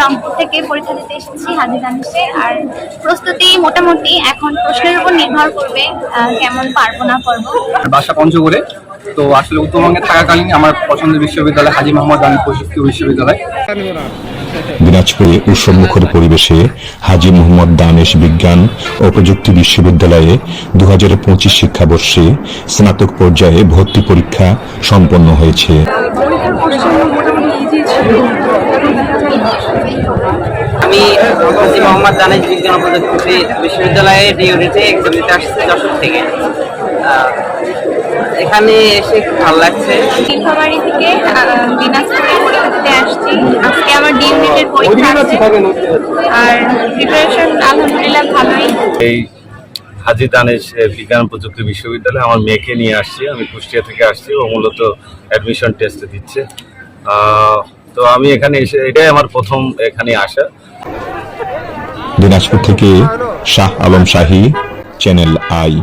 রংপুর থেকে পরীক্ষা দিতে এসেছি হাজি দানিশে আর প্রস্তুতি মোটামুটি এখন প্রশ্নের উপর নির্ভর করবে কেমন পারব না পারব। বাসা পঞ্চগড়ে। তো আসলে উত্তরবঙ্গে থাকাকালীন আমার পছন্দের বিশ্ববিদ্যালয় হাজি মোহাম্মদ আলী প্রযুক্তি বিশ্ববিদ্যালয়। দিনাজপুরে উৎসবমুখর পরিবেশে হাজী মোহাম্মদ দানেশ বিজ্ঞান ও প্রযুক্তি বিশ্ববিদ্যালয়ে দু হাজার পঁচিশ শিক্ষাবর্ষে স্নাতক পর্যায়ে ভর্তি পরীক্ষা সম্পন্ন হয়েছে। আমি হাজি মোহাম্মদ দানেশ বিজ্ঞান প্রযুক্তি বিশ্ববিদ্যালয়ে ডিউরিতে এক্সাম দিতে আসছি যশোর থেকে। এখানে এসে খুব ভালো লাগছে। নীলফামারী থেকে দিনাজপুরে পরীক্ষা দিতে আসছি। আজকে আমার ডি পরীক্ষা আছে। আর প্রিপারেশন আলহামদুলিল্লাহ ভালোই। এই হাজি দানেশ বিজ্ঞান প্রযুক্তি বিশ্ববিদ্যালয়ে আমার মেয়েকে নিয়ে আসছি। আমি কুষ্টিয়া থেকে আসছি ও মূলত অ্যাডমিশন টেস্টে দিচ্ছে। আহ, তো আমি এখানে এসে, এটাই আমার প্রথম এখানে আসা। দিনাজপুর থেকে শাহ আলম শাহী চ্যানেল আই